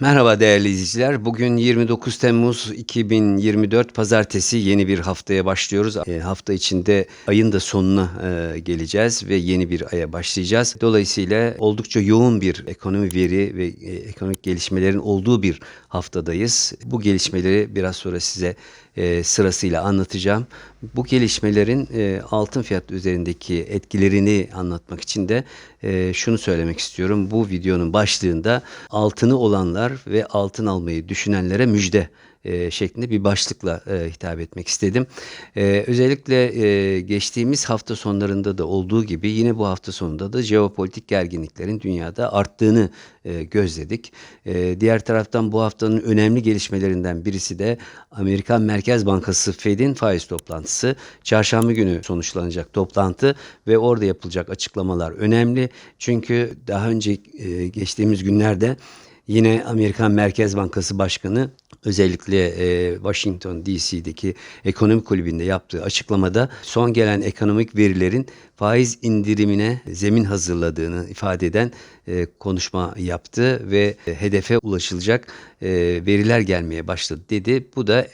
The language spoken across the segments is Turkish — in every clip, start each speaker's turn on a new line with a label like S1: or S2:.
S1: Merhaba değerli izleyiciler. Bugün 29 Temmuz 2024 Pazartesi yeni bir haftaya başlıyoruz. E, hafta içinde ayın da sonuna e, geleceğiz ve yeni bir aya başlayacağız. Dolayısıyla oldukça yoğun bir ekonomi veri ve e, ekonomik gelişmelerin olduğu bir haftadayız. Bu gelişmeleri biraz sonra size e, sırasıyla anlatacağım. Bu gelişmelerin e, altın fiyatı üzerindeki etkilerini anlatmak için de e, şunu söylemek istiyorum. Bu videonun başlığında altını olanlar ve altın almayı düşünenlere müjde e, şeklinde bir başlıkla e, hitap etmek istedim. E, özellikle e, geçtiğimiz hafta sonlarında da olduğu gibi yine bu hafta sonunda da jeopolitik gerginliklerin dünyada arttığını e, gözledik. E, diğer taraftan bu haftanın önemli gelişmelerinden birisi de Amerikan Merkez Bankası Fed'in faiz toplantısı. Çarşamba günü sonuçlanacak toplantı ve orada yapılacak açıklamalar önemli. Çünkü daha önce e, geçtiğimiz günlerde Yine Amerikan Merkez Bankası Başkanı özellikle e, Washington DC'deki ekonomi kulübünde yaptığı açıklamada son gelen ekonomik verilerin faiz indirimine zemin hazırladığını ifade eden e, konuşma yaptı ve e, hedefe ulaşılacak e, veriler gelmeye başladı dedi. Bu da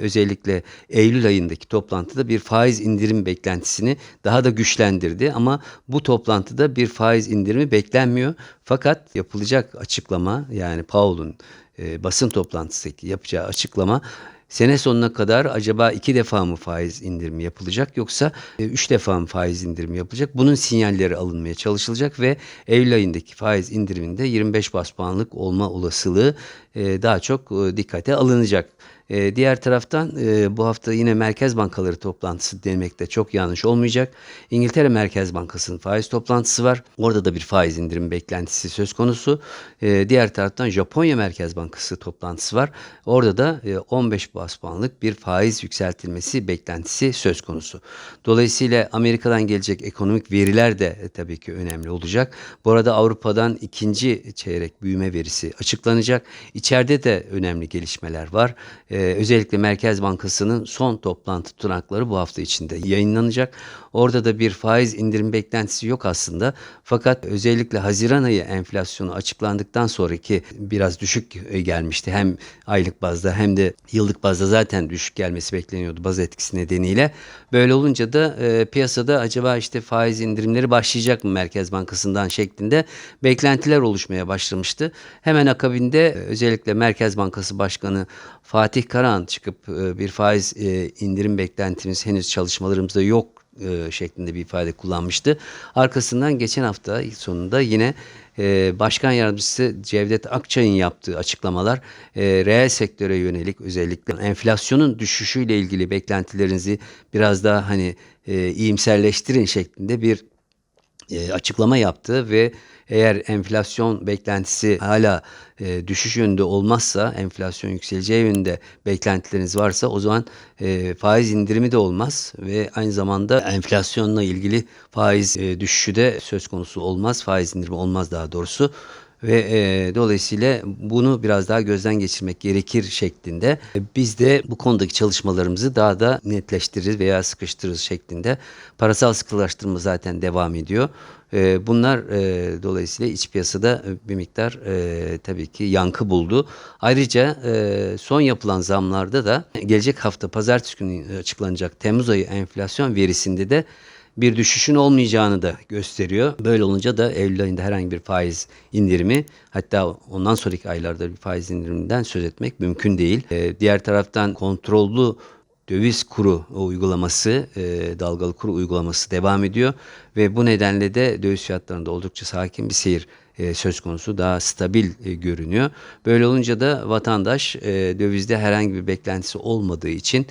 S1: özellikle Eylül ayındaki toplantıda bir faiz indirim beklentisini daha da güçlendirdi ama bu toplantıda bir faiz indirimi beklenmiyor. Fakat yapılacak açıklama yani Powell'un e, basın toplantısındaki yapacağı açıklama sene sonuna kadar acaba iki defa mı faiz indirimi yapılacak yoksa e, üç defa mı faiz indirimi yapılacak? Bunun sinyalleri alınmaya çalışılacak ve Eylül ayındaki faiz indiriminde 25 bas puanlık olma olasılığı e, daha çok e, dikkate alınacak. E, diğer taraftan e, bu hafta yine Merkez Bankaları toplantısı demek de çok yanlış olmayacak. İngiltere Merkez Bankası'nın faiz toplantısı var. Orada da bir faiz indirim beklentisi söz konusu. E, diğer taraftan Japonya Merkez Bankası toplantısı var. Orada da e, 15 bas puanlık bir faiz yükseltilmesi beklentisi söz konusu. Dolayısıyla Amerika'dan gelecek ekonomik veriler de e, tabii ki önemli olacak. Bu arada Avrupa'dan ikinci çeyrek büyüme verisi açıklanacak. İçeride de önemli gelişmeler var. Ee, özellikle Merkez Bankası'nın son toplantı tutanakları bu hafta içinde yayınlanacak. Orada da bir faiz indirim beklentisi yok aslında. Fakat özellikle Haziran ayı enflasyonu açıklandıktan sonraki biraz düşük e, gelmişti. Hem aylık bazda hem de yıllık bazda zaten düşük gelmesi bekleniyordu baz etkisi nedeniyle. Böyle olunca da e, piyasada acaba işte faiz indirimleri başlayacak mı Merkez Bankası'ndan şeklinde beklentiler oluşmaya başlamıştı. Hemen akabinde e, özellikle Merkez Bankası Başkanı Fatih Karahan çıkıp e, bir faiz e, indirim beklentimiz henüz çalışmalarımızda yok e, şeklinde bir ifade kullanmıştı. Arkasından geçen hafta sonunda yine Başkan Yardımcısı Cevdet Akçay'ın yaptığı açıklamalar reel sektöre yönelik özellikle enflasyonun düşüşüyle ilgili beklentilerinizi biraz daha hani iyimserleştirin şeklinde bir e, açıklama yaptı ve eğer enflasyon beklentisi hala e, düşüş yönünde olmazsa, enflasyon yükseleceği yönünde beklentileriniz varsa o zaman e, faiz indirimi de olmaz ve aynı zamanda enflasyonla ilgili faiz e, düşüşü de söz konusu olmaz. Faiz indirimi olmaz daha doğrusu ve e, dolayısıyla bunu biraz daha gözden geçirmek gerekir şeklinde e, biz de bu konudaki çalışmalarımızı daha da netleştiririz veya sıkıştırırız şeklinde. Parasal sıkılaştırma zaten devam ediyor. E, bunlar e, dolayısıyla iç piyasada bir miktar e, tabii ki yankı buldu. Ayrıca e, son yapılan zamlarda da gelecek hafta pazartesi günü açıklanacak Temmuz ayı enflasyon verisinde de bir düşüşün olmayacağını da gösteriyor. Böyle olunca da Eylül ayında herhangi bir faiz indirimi hatta ondan sonraki aylarda bir faiz indiriminden söz etmek mümkün değil. Ee, diğer taraftan kontrollü döviz kuru uygulaması, e, dalgalı kuru uygulaması devam ediyor ve bu nedenle de döviz fiyatlarında oldukça sakin bir seyir e, söz konusu daha stabil e, görünüyor. Böyle olunca da vatandaş e, dövizde herhangi bir beklentisi olmadığı için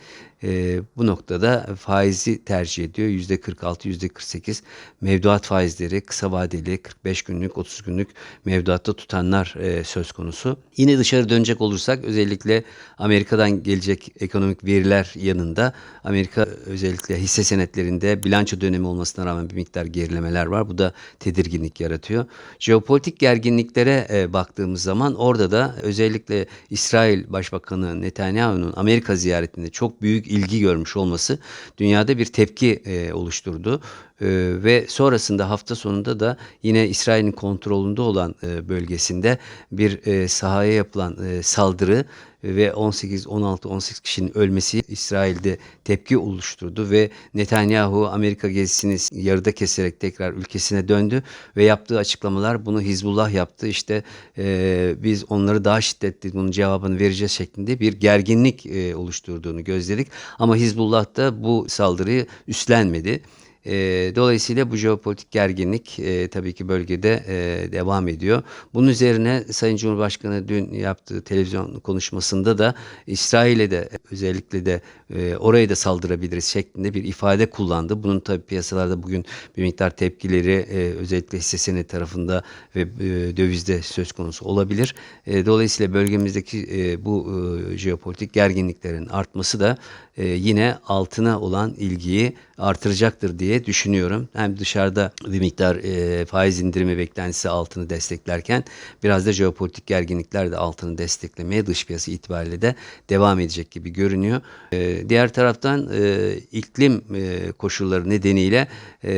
S1: e, bu noktada faizi tercih ediyor. Yüzde 46, yüzde 48 mevduat faizleri kısa vadeli 45 günlük, 30 günlük mevduatta tutanlar e, söz konusu. Yine dışarı dönecek olursak özellikle Amerika'dan gelecek ekonomik veriler yanında Amerika özellikle hisse senetlerinde bilanço dönemi olmasına rağmen bir miktar gerilemeler var. Bu da tedirginlik yaratıyor. Jeopolitik gerginliklere e, baktığımız zaman orada da özellikle İsrail Başbakanı Netanyahu'nun Amerika ziyaretinde çok büyük ilgi görmüş olması dünyada bir tepki e, oluşturdu. E, ve sonrasında hafta sonunda da yine İsrail'in kontrolünde olan e, bölgesinde bir e, sahaya yapılan e, saldırı ve 18 16 18 kişinin ölmesi İsrail'de tepki oluşturdu ve Netanyahu Amerika gezisini yarıda keserek tekrar ülkesine döndü ve yaptığı açıklamalar bunu Hizbullah yaptı işte e, biz onları daha şiddetli bunun cevabını vereceğiz şeklinde bir gerginlik e, oluşturduğunu gözledik ama Hizbullah da bu saldırıyı üstlenmedi. E, dolayısıyla bu jeopolitik gerginlik e, tabii ki bölgede e, devam ediyor. Bunun üzerine Sayın Cumhurbaşkanı dün yaptığı televizyon konuşmasında da İsrail'e de özellikle de e, oraya da saldırabiliriz şeklinde bir ifade kullandı. Bunun tabii piyasalarda bugün bir miktar tepkileri e, özellikle hisse senedi tarafında ve e, dövizde söz konusu olabilir. E, dolayısıyla bölgemizdeki e, bu e, jeopolitik gerginliklerin artması da e, yine altına olan ilgiyi artıracaktır diye düşünüyorum. Hem dışarıda bir miktar e, faiz indirimi beklentisi altını desteklerken biraz da jeopolitik gerginlikler de altını desteklemeye dış piyasa itibariyle de devam edecek gibi görünüyor. E, diğer taraftan e, iklim e, koşulları nedeniyle e,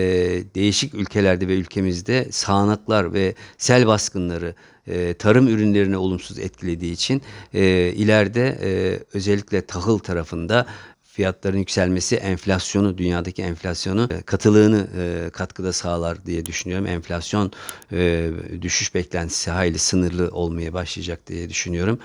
S1: değişik ülkelerde ve ülkemizde sağanaklar ve sel baskınları e, tarım ürünlerini olumsuz etkilediği için e, ileride e, özellikle tahıl tarafında fiyatların yükselmesi enflasyonu dünyadaki enflasyonu e, katılığını e, katkıda sağlar diye düşünüyorum. Enflasyon e, düşüş beklentisi hayli sınırlı olmaya başlayacak diye düşünüyorum.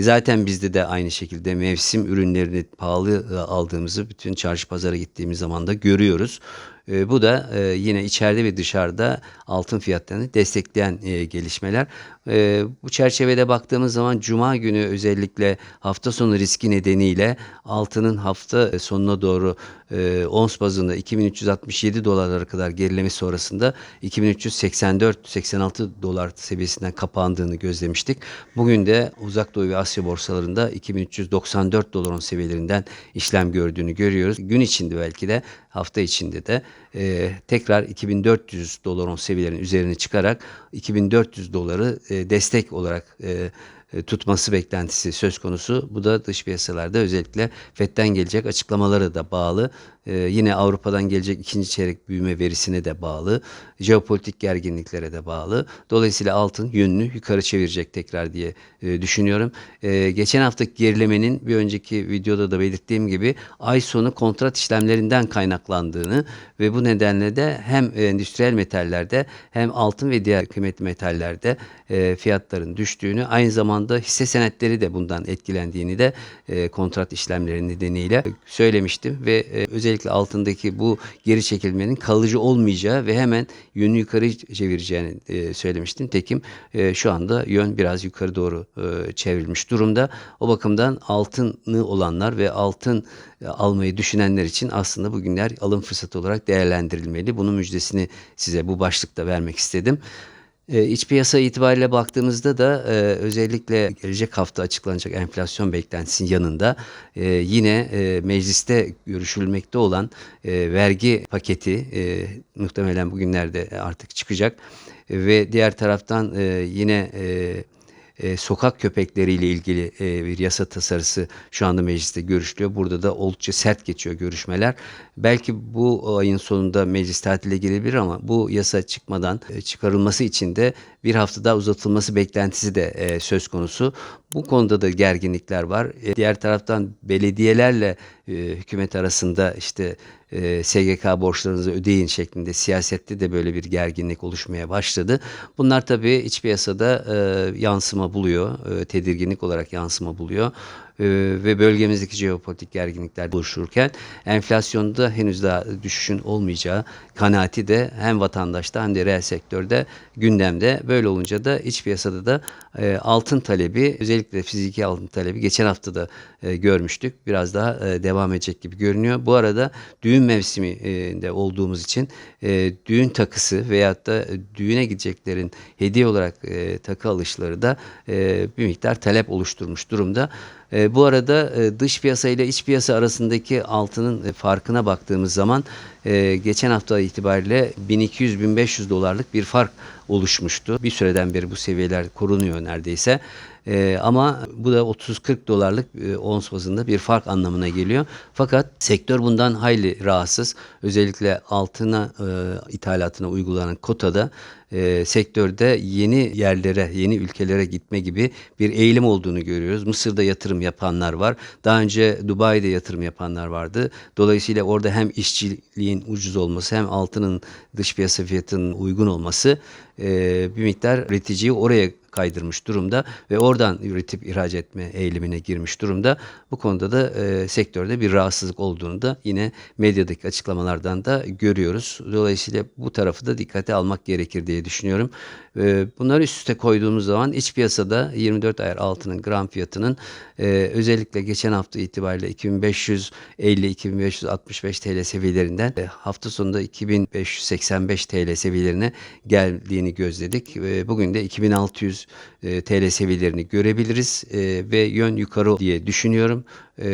S1: Zaten bizde de aynı şekilde mevsim ürünlerini pahalı aldığımızı bütün çarşı pazara gittiğimiz zaman da görüyoruz. Bu da yine içeride ve dışarıda altın fiyatlarını destekleyen gelişmeler. E, bu çerçevede baktığımız zaman Cuma günü özellikle hafta sonu riski nedeniyle altının hafta sonuna doğru e, ons bazında 2367 dolarlara kadar gerileme sonrasında 2384-86 dolar seviyesinden kapandığını gözlemiştik. Bugün de Uzak Doğu ve Asya borsalarında 2394 doların seviyelerinden işlem gördüğünü görüyoruz. Gün içinde belki de hafta içinde de e, tekrar 2400 doların seviyelerinin üzerine çıkarak 2400 doları e, destek olarak e, e, tutması beklentisi söz konusu. Bu da dış piyasalarda özellikle FED'den gelecek açıklamaları da bağlı. Ee, yine Avrupa'dan gelecek ikinci çeyrek büyüme verisine de bağlı. Jeopolitik gerginliklere de bağlı. Dolayısıyla altın yönünü yukarı çevirecek tekrar diye e, düşünüyorum. E, geçen haftaki gerilemenin bir önceki videoda da belirttiğim gibi ay sonu kontrat işlemlerinden kaynaklandığını ve bu nedenle de hem endüstriyel metallerde hem altın ve diğer kıymetli metallerde e, fiyatların düştüğünü aynı zamanda hisse senetleri de bundan etkilendiğini de e, kontrat işlemleri nedeniyle söylemiştim ve e, özellikle altındaki bu geri çekilmenin kalıcı olmayacağı ve hemen yönü yukarı çevireceğini e, söylemiştim. Tekim e, şu anda yön biraz yukarı doğru e, çevrilmiş durumda. O bakımdan altını olanlar ve altın e, almayı düşünenler için aslında bugünler alım fırsatı olarak değerlendirilmeli. Bunun müjdesini size bu başlıkta vermek istedim. E, iç piyasa itibariyle baktığımızda da e, özellikle gelecek hafta açıklanacak enflasyon beklentisinin yanında e, yine e, mecliste görüşülmekte olan vergi paketi muhtemelen bugünlerde artık çıkacak. Ve diğer taraftan yine e, sokak köpekleriyle ilgili e, bir yasa tasarısı şu anda mecliste görüşülüyor. Burada da oldukça sert geçiyor görüşmeler. Belki bu ayın sonunda meclis tatile girebilir ama bu yasa çıkmadan e, çıkarılması için de bir hafta daha uzatılması beklentisi de e, söz konusu. Bu konuda da gerginlikler var. E, diğer taraftan belediyelerle e, hükümet arasında işte e, SGK borçlarınızı ödeyin şeklinde siyasette de böyle bir gerginlik oluşmaya başladı. Bunlar tabii iç piyasada e, yansıma buluyor, e, tedirginlik olarak yansıma buluyor ve bölgemizdeki jeopolitik gerginlikler oluşurken enflasyonda henüz daha düşüşün olmayacağı kanaati de hem vatandaşta hem de reel sektörde gündemde. Böyle olunca da iç piyasada da e, altın talebi özellikle fiziki altın talebi geçen hafta da e, görmüştük. Biraz daha e, devam edecek gibi görünüyor. Bu arada düğün mevsiminde olduğumuz için düğün takısı veyahut da düğüne gideceklerin hediye olarak takı alışları da bir miktar talep oluşturmuş durumda. E, bu arada e, dış piyasa ile iç piyasa arasındaki altının e, farkına baktığımız zaman e, geçen hafta itibariyle 1200-1500 dolarlık bir fark oluşmuştu. Bir süreden beri bu seviyeler korunuyor neredeyse. E, ama bu da 30-40 dolarlık e, ons bazında bir fark anlamına geliyor. Fakat sektör bundan hayli rahatsız. Özellikle altına e, ithalatına uygulanan kotada e, sektörde yeni yerlere, yeni ülkelere gitme gibi bir eğilim olduğunu görüyoruz. Mısır'da yatırım yapanlar var. Daha önce Dubai'de yatırım yapanlar vardı. Dolayısıyla orada hem işçiliğin ucuz olması hem altının dış piyasa fiyatının uygun olması e, bir miktar üreticiyi oraya kaydırmış durumda ve oradan üretip ihraç etme eğilimine girmiş durumda. Bu konuda da e, sektörde bir rahatsızlık olduğunu da yine medyadaki açıklamalardan da görüyoruz. Dolayısıyla bu tarafı da dikkate almak gerekir diye düşünüyorum. E, bunları üst üste koyduğumuz zaman iç piyasada 24 ayar altının gram fiyatının e, özellikle geçen hafta itibariyle 2550-2565 TL seviyelerinden e, hafta sonunda 2585 TL seviyelerine geldiğini gözledik. E, bugün de 2600 e, TL seviyelerini görebiliriz e, ve yön yukarı diye düşünüyorum. E,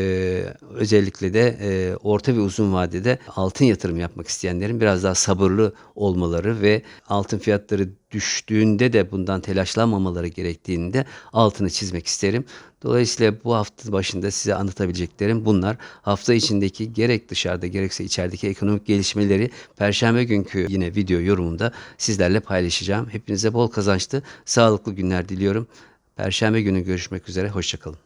S1: özellikle de e, orta ve uzun vadede altın yatırım yapmak isteyenlerin biraz daha sabırlı olmaları ve altın fiyatları düştüğünde de bundan telaşlanmamaları gerektiğini de altını çizmek isterim. Dolayısıyla bu hafta başında size anlatabileceklerim bunlar. Hafta içindeki gerek dışarıda gerekse içerideki ekonomik gelişmeleri Perşembe günkü yine video yorumunda sizlerle paylaşacağım. Hepinize bol kazançlı, sağlıklı günler diliyorum. Perşembe günü görüşmek üzere, hoşçakalın.